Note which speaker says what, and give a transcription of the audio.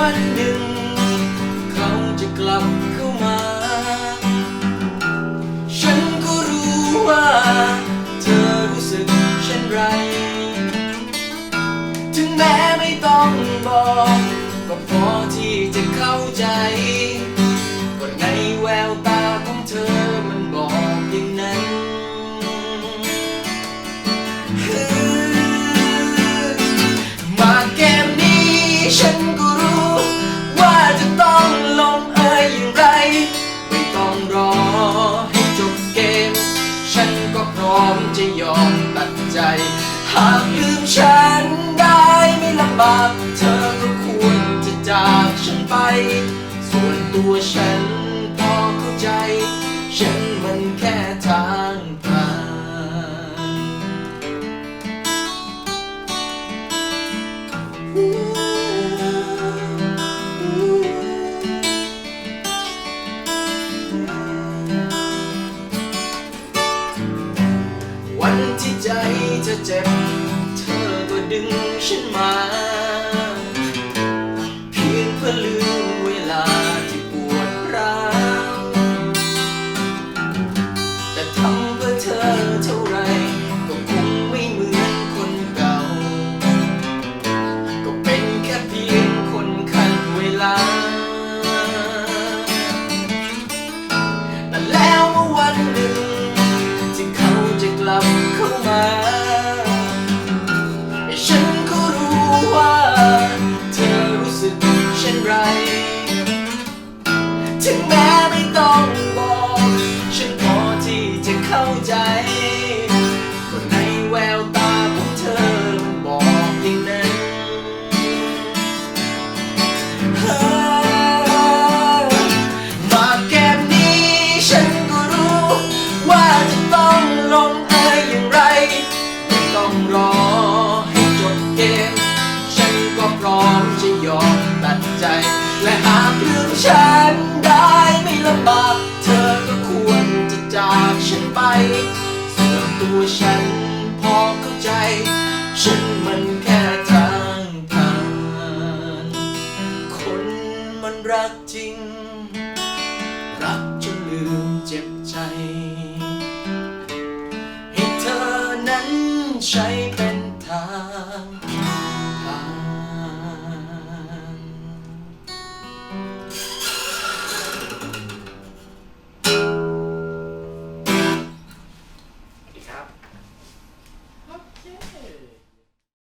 Speaker 1: วันหนึ่ง เขาจะกลับเข้ามา ฉันก็รู้ว่า เธอรู้สึกเช่นไร ถึงแม้ไม่ต้องบอก ก็พอที่จะเข้าใจ้อมจะยอมตัดใจ หากลืมฉันได้ไม่ลำบาก เธอก็ควรจะจากฉันไป ส่วนตัวฉันพอเข้าใจ ฉันมันแค่ จะเจ็บ เธอก็ดึงฉันมา เพียงเพื่อลืมเวลาที่ปวดร้าวแต่ทำเพื่อเธอเท่าไร ก็คงไม่เหมือนคนเก่า ก็เป็นแค่เพียงคนขันเวลา เข้าใจก็ในแววตาของเธอมันบอกอย่างนั้นมาแก้มนี้ฉันก็รู้ ว่าจะต้องลงเอยอย่างไร ไม่ต้องรอให้จบเกม ฉันก็พร้อมจะยอมตัดใจ และหากลืมฉัน ว่าฉันพอเข้าใจ ฉันมันแค่ทางผ่าน คนมันรักจริง รักจนลืมเจ็บใจ ให้เธอนั้นใช้เป็น